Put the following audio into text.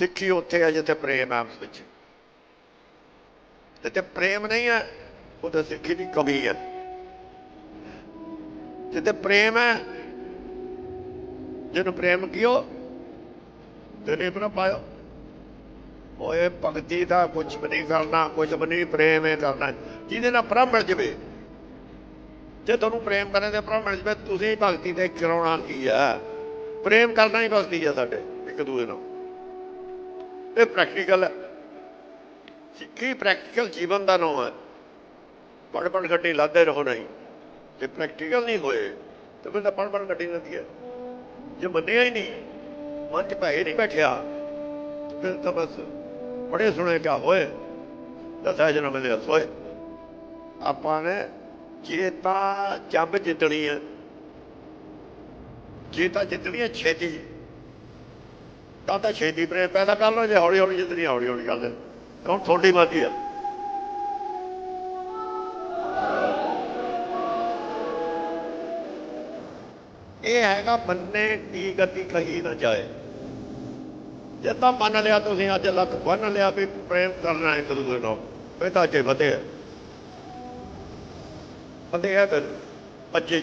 ਸਿੱਖੀ ਉੱਥੇ ਹੈ ਜਿੱਥੇ ਪ੍ਰੇਮ ਹੈ ਉਸ ਵਿੱਚ। ਜਿੱਥੇ ਪ੍ਰੇਮ ਨਹੀਂ ਹੈ ਉਹ ਤਾਂ ਸਿੱਖੀ ਦੀ ਕਮੀ ਹੈ ਜਿੱਥੇ ਪ੍ਰੇਮ ਹੈ ਜਿਹਨੂੰ ਪ੍ਰੇਮ ਕੀਓ ਤੇਰੇ ਪਰ ਪਾਇਓ ਓਏ ਭਗਤੀ ਦਾ ਕੁਝ ਵੀ ਨਹੀਂ ਕਰਨਾ ਕੁਝ ਵੀ ਨਹੀਂ ਪ੍ਰੇਮ ਹੈ ਕਰਨਾ। ਜਿਹਦੇ ਨਾਲ ਪ੍ਰਭ ਮਿਲ ਜਵੇ। ਜੇ ਤੁਹਾਨੂੰ ਪ੍ਰੇਮ ਕਰਨ ਦੇ ਪ੍ਰਭ ਮਿਲ ਜਵੇ, ਤੁਸੀਂ ਭਗਤੀ ਤੇ ਕਰਾਉਣਾ ਕੀ ਆ? ਪ੍ਰੇਮ ਕਰਨਾ ਹੀ ਭਗਤੀ ਆ ਸਾਡੇ, ਇੱਕ ਦੂਜੇ ਨਾਲ। ਇਹ ਪ੍ਰੈਕਟੀਕਲ ਹੈ। ਸਿੱਖੀ ਪ੍ਰੈਕਟੀਕਲ ਜੀਵਨ ਦਾ ਨਾਮ ਹੈ? ਪੜ ਪੜ ਗੱਡੀ ਲਾਦੇ ਰਹੋ ਨਹੀਂ। ਜੇ ਪ੍ਰੈਕਟੀਕਲ ਨਹੀਂ ਹੋਏ, ਤਾਂ ਫਿਰ ਤਾਂ ਪੜ ਪੜ ਗੱਡੀ ਲੱਗੀ ਹੈ। ਜੇ ਮੰਨਿਆ ਹੀ ਨਹੀਂ, ਮਨ ਚ ਭੈ ਨਹੀਂ ਬੈਠਿਆ, ਫਿਰ ਤਾਂ ਬਸ ਬੜੇ ਸੁਣੇ ਕਿਆ ਹੋਏ ਦਸਾਂ ਜਨਮ ਦੇ ਸੋਏ ਆਪਾਂ ਨੇ ਚੇਤਾ ਤਾਂ ਜੰਬ ਜਿੱਤਣੀ ਹੈ। ਚੇਤਾ ਜਿੱਤਣੀ ਹੈ ਛੇਤੀ। ਤਾਂ ਤਾਂ ਛੇਤੀ ਪ੍ਰੇਮ ਪੈਦਾ ਕਰ ਲਓ, ਜੇ ਹੌਲੀ ਹੌਲੀ ਜਿੱਤਣੀ ਹੌਲੀ ਹੌਲੀ ਕਰ ਦੇ ਤੁਹਾਡੀ ਮਰਜ਼ੀ ਹੈ ਇਹ ਹੈਗਾ ਬੰਨੇ ਦੀ ਗਤੀ ਕਹੀ ਨਾ ਜਾਏ। ਜੇ ਤਾਂ ਮੰਨ ਲਿਆ ਤੁਸੀਂ, ਅੱਜ ਲੱਖ ਬੰਨ ਲਿਆ ਵੀ ਪ੍ਰੇਮ ਕਰਨਾ ਇੱਕ ਦੂਜੇ ਨਾਲ ਇਹ ਤਾਂ ਜੇ ਵਧੇ ਵਧੇ ਹੈ ਫਿਰ ਬੱਚੇ